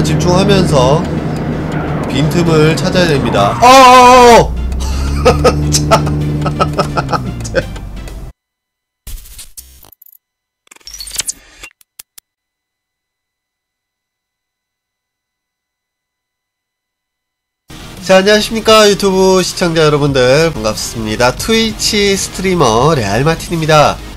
운전에만 집중하면서 빈틈을 찾아야 됩니다. 어어어! 자, 자 안녕하십니까 유튜브 시청자 여러분들 반갑습니다 트위치 스트리머 레알마틴입니다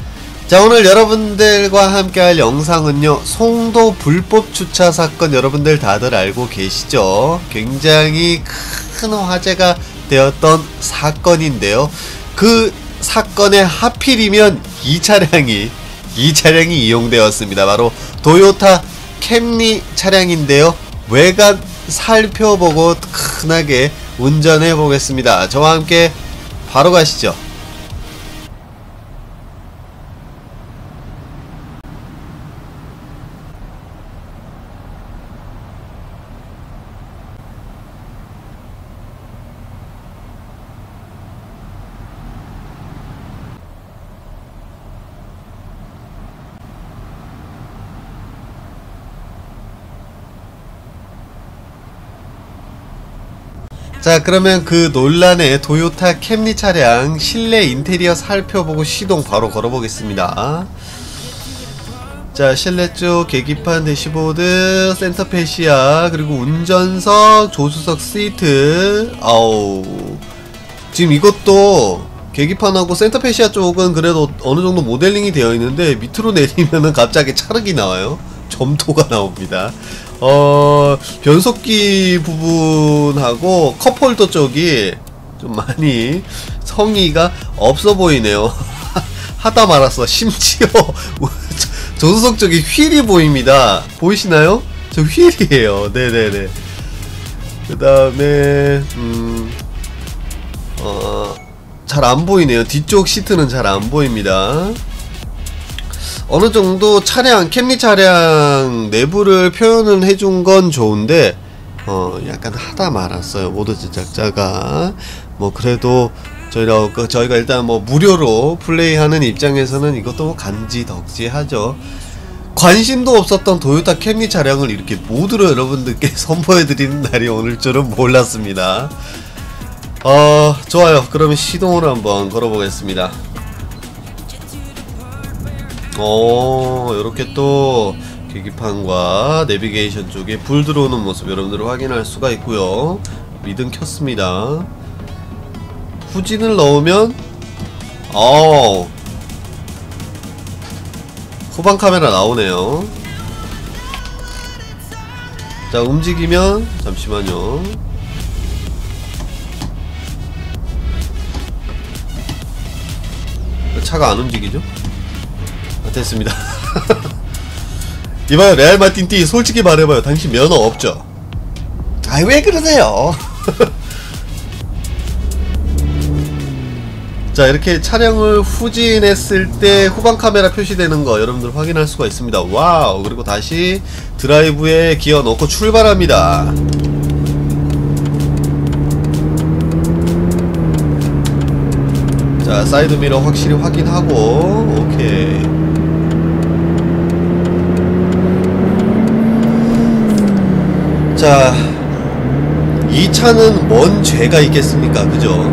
자 오늘 여러분들과 함께 할 영상은요 송도 불법 주차 사건 여러분들 다들 알고 계시죠 굉장히 큰 화제가 되었던 사건인데요 그 사건에 하필이면 이 차량이 이 차량이 이용되었습니다 바로 도요타 캠리 차량인데요 외관 살펴보고 크나게 운전해 보겠습니다. 저와 함께 바로 가시죠. 자 그러면 그 논란의 도요타 캠리 차량 실내 인테리어 살펴보고 시동 바로 걸어보겠습니다. 자 실내 쪽 계기판 대시보드 센터 페시아 그리고 운전석 조수석 시트. 아우. 지금 이것도 계기판하고 센터 페시아 쪽은 그래도 어느정도 모델링이 되어 있는데 밑으로 내리면은 갑자기 차르기 나와요. 점토가 나옵니다 어 변속기 부분하고 컵홀더 쪽이 좀 많이 성의가 없어 보이네요. 하다 말았어. 심지어 조수석 쪽에 휠이 보입니다. 보이시나요? 저 휠이에요. 네네네. 그 다음에 음, 어, 잘 안 보이네요. 뒤쪽 시트는 잘 안 보입니다 어느 정도 차량 캠리 차량 내부를 표현을 해준 건 좋은데 어 약간 하다 말았어요 모드 제작자가 뭐 그래도 저희가 그 저희가 일단 뭐 무료로 플레이하는 입장에서는 이것도 뭐 간지덕지하죠. 관심도 없었던 도요타 캠리 차량을 이렇게 모두로 여러분들께 선보여드리는 날이 오늘 줄은 몰랐습니다. 어 좋아요. 그러면 시동을 한번 걸어보겠습니다. 어 이렇게 또 계기판과 내비게이션 쪽에 불 들어오는 모습 여러분들 확인할 수가 있고요. 미등 켰습니다. 후진을 넣으면 어 후방 카메라 나오네요. 자 움직이면 잠시만요. 차가 안 움직이죠? 됐습니다. 이봐요, 레알 마틴띠 솔직히 말해봐요. 당신 면허 없죠? 아이, 왜 그러세요? 자, 이렇게 차량을 후진했을 때 후방 카메라 표시되는 거 여러분들 확인할 수가 있습니다. 와우! 그리고 다시 드라이브에 기어 넣고 출발합니다. 자, 사이드미러 확실히 확인하고, 오케이. 자, 이 차는 뭔 죄가 있겠습니까? 그죠?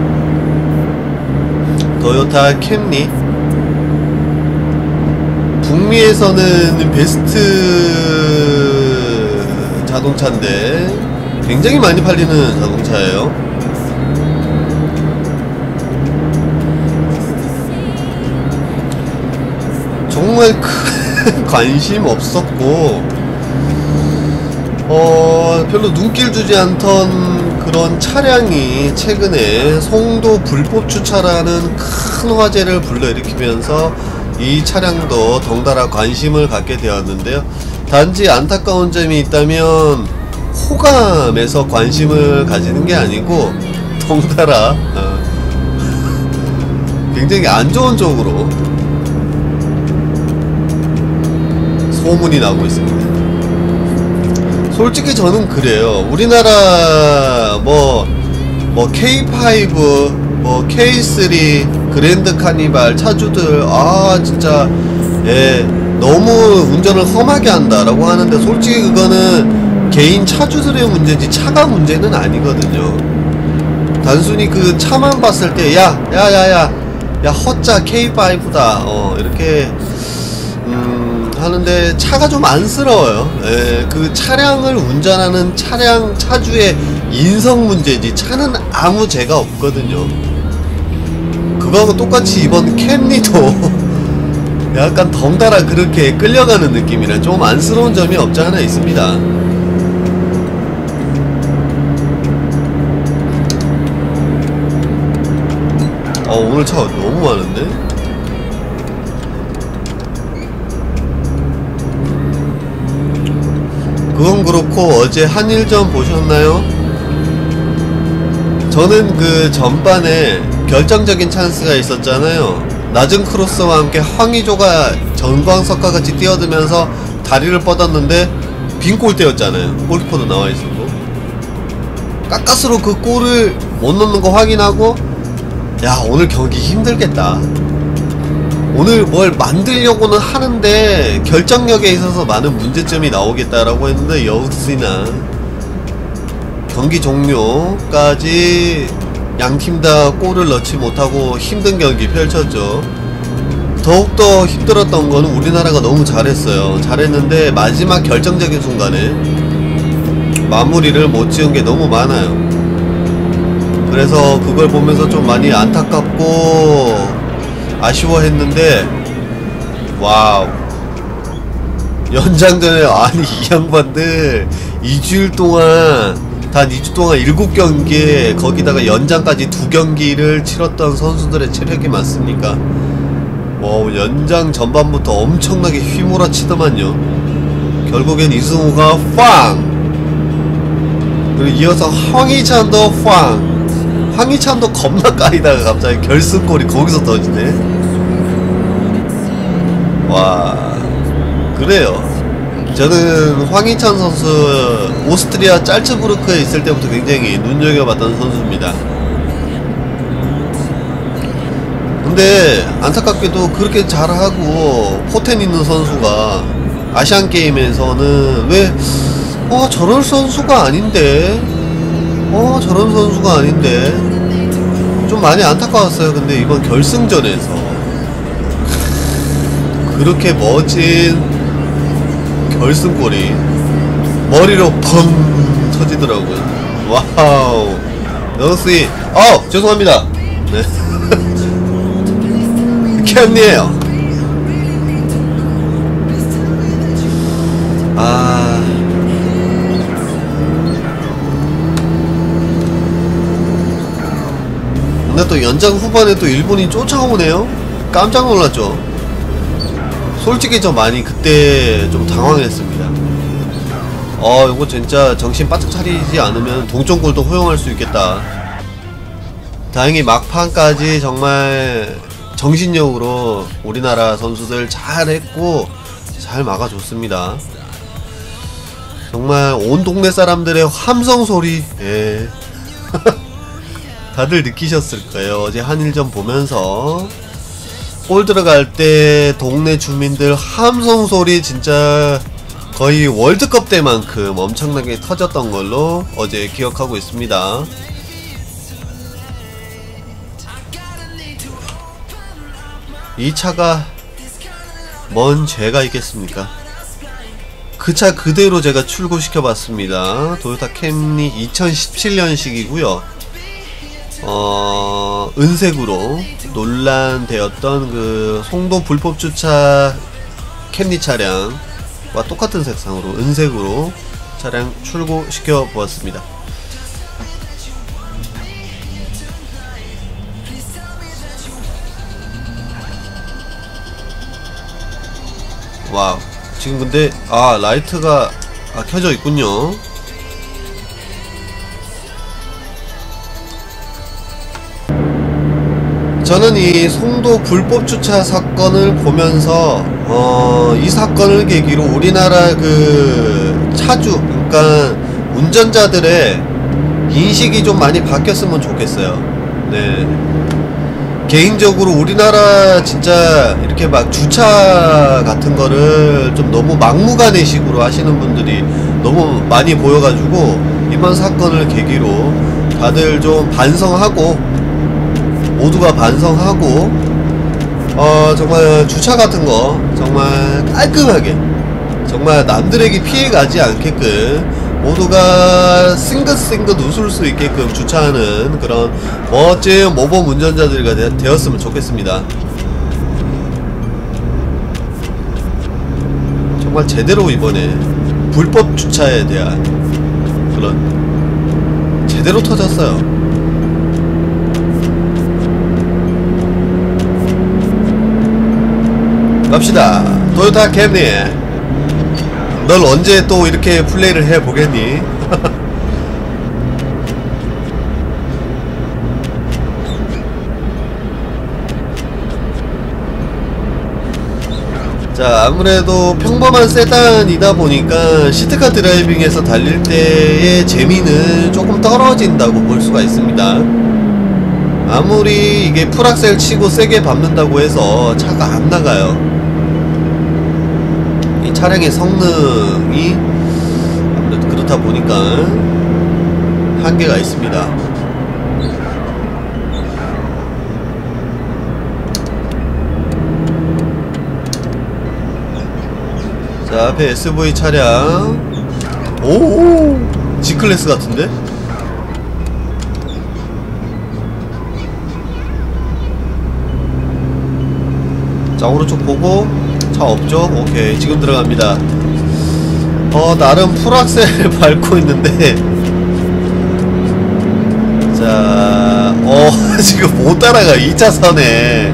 도요타 캠리. 북미에서는 베스트 자동차인데, 굉장히 많이 팔리는 자동차예요. 정말 큰 관심 없었고, 어, 별로 눈길 주지 않던 그런 차량이 최근에 송도 불법 주차라는 큰 화제를 불러일으키면서 이 차량도 덩달아 관심을 갖게 되었는데요. 단지 안타까운 점이 있다면 호감에서 관심을 가지는 게 아니고 덩달아 어, 굉장히 안 좋은 쪽으로 소문이 나고 있습니다. 솔직히 저는 그래요. 우리나라 뭐, 뭐 K5, 뭐 K3, 그랜드 카니발, 차주들, 아, 진짜, 예, 너무 운전을 험하게 한다라고 하는데 솔직히 그거는 개인 차주들의 문제지 차가 문제는 아니거든요. 단순히 그 차만 봤을 때 야 야 야 야 야 허짜 K5다 어 이렇게 음 하는데 차가 좀 안쓰러워요. 예, 그 차량을 운전하는 차량 차주의 인성 문제지 차는 아무 죄가 없거든요. 그거하고 똑같이 이번 캠리도 약간 덩달아 그렇게 끌려가는 느낌이라 좀 안쓰러운 점이 없지 않아 있습니다. 어 오늘 차 너무 많은데? 그건 그렇고 어제 한일전 보셨나요? 저는 그 전반에 결정적인 찬스가 있었잖아요. 낮은 크로스와 함께 황의조가 전광석과 같이 뛰어들면서 다리를 뻗었는데 빈 골대였잖아요. 골키퍼도 나와 있었고. 가까스로 그 골을 못 넣는 거 확인하고 야 오늘 경기 힘들겠다. 오늘 뭘 만들려고는 하는데 결정력에 있어서 많은 문제점이 나오겠다라고 했는데 역시나 경기 종료까지 양팀 다 골을 넣지 못하고 힘든 경기 펼쳤죠. 더욱더 힘들었던 거는 우리나라가 너무 잘했어요. 잘했는데 마지막 결정적인 순간에 마무리를 못 지은 게 너무 많아요. 그래서 그걸 보면서 좀 많이 안타깝고 아쉬워했는데 와우. 연장전에 아니 이 양반들 2주일 동안 단 2주 동안 7경기에 거기다가 연장까지 2경기를 치렀던 선수들의 체력이 많습니까? 와 연장 전반부터 엄청나게 휘몰아치더만요. 결국엔 이승우가 빵 그리고 이어서 황희찬도 빵 황희찬도 겁나 까이다가 갑자기 결승골이 거기서 터지네. 와 그래요. 저는 황희찬 선수 오스트리아 짤츠부르크에 있을 때부터 굉장히 눈여겨봤던 선수입니다. 근데 안타깝게도 그렇게 잘하고 포텐 있는 선수가 아시안게임에서는 왜 어 저런 선수가 아닌데 어 저런 선수가 아닌데. 좀 많이 안타까웠어요 근데 이번 결승전에서. 그렇게 멋진 결승골이 머리로 펑 터지더라고요. 와우. 너스이 어 죄송합니다. 네. 캔이에요 또 연장 후반에 또 일본이 쫓아오네요. 깜짝 놀랐죠. 솔직히 저 많이 그때 좀 당황했습니다. 어 이거 진짜 정신 바짝 차리지 않으면 동점골도 허용할 수 있겠다. 다행히 막판까지 정말 정신력으로 우리나라 선수들 잘했고 잘 막아줬습니다. 정말 온 동네 사람들의 함성 소리 예. 다들 느끼셨을 거예요 어제 한일전 보면서 골 들어갈 때 동네 주민들 함성 소리 진짜 거의 월드컵 때만큼 엄청나게 터졌던 걸로 어제 기억하고 있습니다. 이 차가 뭔 죄가 있겠습니까? 그 차 그대로 제가 출고시켜 봤습니다. 도요타 캠리 2017년식이고요. 어, 은색으로 논란되었던 그 송도 불법 주차 캠리 차량과 똑같은 색상으로 은색으로 차량 출고시켜 보았습니다. 와우. 지금 근데 아 라이트가 아, 켜져 있군요. 저는 이 송도 불법 주차 사건을 보면서 어, 이 사건을 계기로 우리나라 그 차주 그러니까 운전자들의 인식이 좀 많이 바뀌었으면 좋겠어요. 네. 개인적으로 우리나라 진짜 이렇게 막 주차 같은 거를 좀 너무 막무가내 식으로 하시는 분들이 너무 많이 보여가지고 이번 사건을 계기로 다들 좀 반성하고 모두가 반성하고 어 정말 주차 같은 거 정말 깔끔하게 정말 남들에게 피해 가지 않게끔 모두가 싱긋싱긋 웃을 수 있게끔 주차하는 그런 멋진 모범 운전자들이 되- 되었으면 좋겠습니다. 정말 제대로 이번에 불법 주차에 대한 그런 제대로 터졌어요. 갑시다. 토요타 캠리. 널 언제 또 이렇게 플레이를 해 보겠니? 자, 아무래도 평범한 세단이다 보니까 시트카 드라이빙에서 달릴 때의 재미는 조금 떨어진다고 볼 수가 있습니다. 아무리 이게 풀악셀 치고 세게 밟는다고 해서 차가 안 나가요. 이 차량의 성능이 아무래도 그렇다 보니까 한계가 있습니다. 자, 앞에 SV 차량. 오, G클래스 같은데? 자, 오른쪽 보고 차 없죠? 오케이, 지금 들어갑니다. 어, 나름 풀악셀 밟고 있는데. 자, 어, 지금 못 따라가. 2차선에.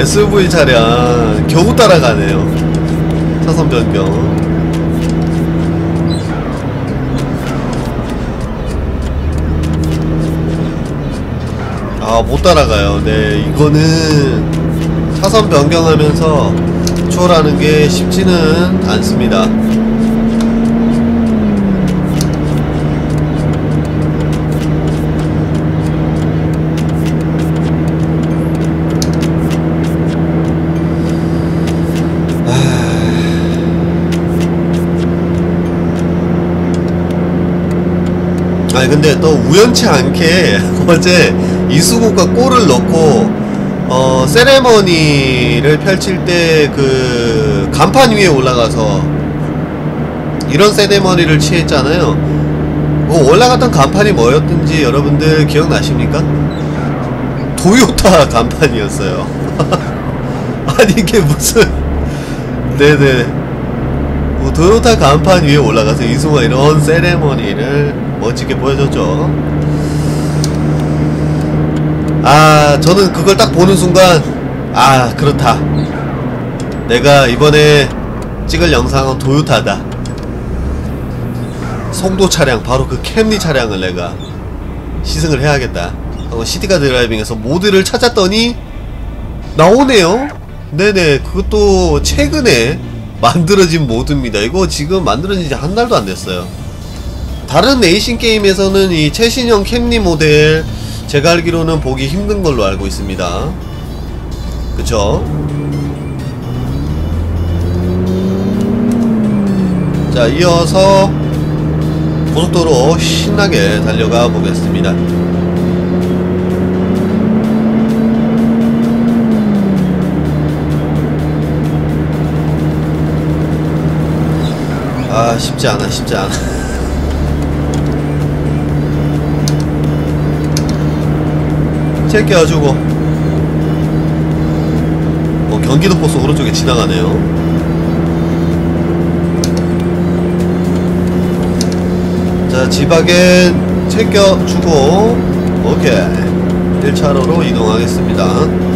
SV 차량 겨우 따라가네요. 차선 변경. 아, 못 따라가요. 네, 이거는 차선 변경하면서 추월하는 게 쉽지는 않습니다. 아니 근데 또 우연치 않게 어제 이수국가 골을 넣고 어 세레머니를 펼칠 때 그 간판 위에 올라가서 이런 세레머니를 취했잖아요. 뭐 올라갔던 간판이 뭐였든지 여러분들 기억나십니까? 도요타 간판이었어요. 아니 이게 무슨 네네 뭐 도요타 간판 위에 올라가서 이승화 이런 세레머니를 멋지게 보여줬죠. 아, 저는 그걸 딱 보는 순간, 아, 그렇다. 내가 이번에 찍을 영상은 도요타다. 송도 차량, 바로 그 캠리 차량을 내가 시승을 해야겠다. 하고 시티카 드라이빙에서 모드를 찾았더니, 나오네요? 네네, 그것도 최근에 만들어진 모드입니다. 이거 지금 만들어진 지 한 달도 안 됐어요. 다른 레이싱 게임에서는 이 최신형 캠리 모델 제가 알기로는 보기 힘든 걸로 알고 있습니다. 그쵸? 자, 이어서 고속도로 신나게 달려가 보겠습니다. 아, 쉽지 않아, 쉽지 않아. 제껴주고. 어, 경기도 버스 오른쪽에 지나가네요. 자 지박엔 챙겨주고 오케이. 1차로로 이동하겠습니다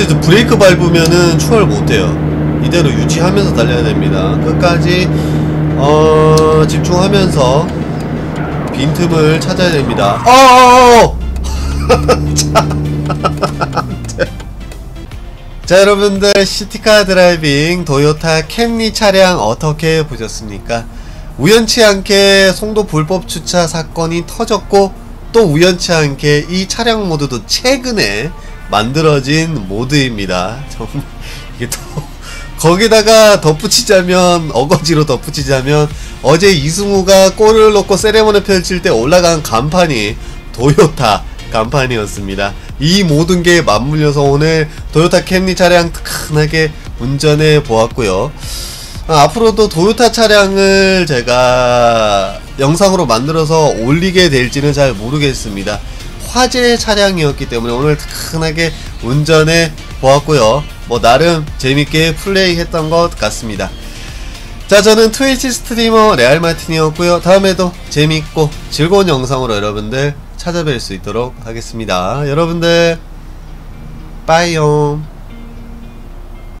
여기서 브레이크 밟으면은 추월 못해요. 이대로 유지하면서 달려야 됩니다. 끝까지 어, 집중하면서 빈틈을 찾아야 됩니다. 어어어! 자, 자 여러분들 시티카 드라이빙 도요타 캠리 차량 어떻게 보셨습니까? 우연치 않게 송도 불법 주차 사건이 터졌고 또 우연치 않게 이 차량 모드도 최근에 만들어진 모드입니다. 정말 이게 또 거기다가 덧붙이자면 어거지로 덧붙이자면 어제 이승우가 골을 넣고 세레머니 펼칠 때 올라간 간판이 도요타 간판이었습니다. 이 모든 게 맞물려서 오늘 도요타 캠리 차량 특하게 운전해 보았고요. 아, 앞으로도 도요타 차량을 제가 영상으로 만들어서 올리게 될지는 잘 모르겠습니다. 화재 차량이었기 때문에 오늘 특하게 운전해 보았고요. 뭐 나름 재밌게 플레이했던 것 같습니다. 자 저는 트위치 스트리머 레알마틴이었고요. 다음에도 재밌고 즐거운 영상으로 여러분들 찾아뵐 수 있도록 하겠습니다. 여러분들 빠이용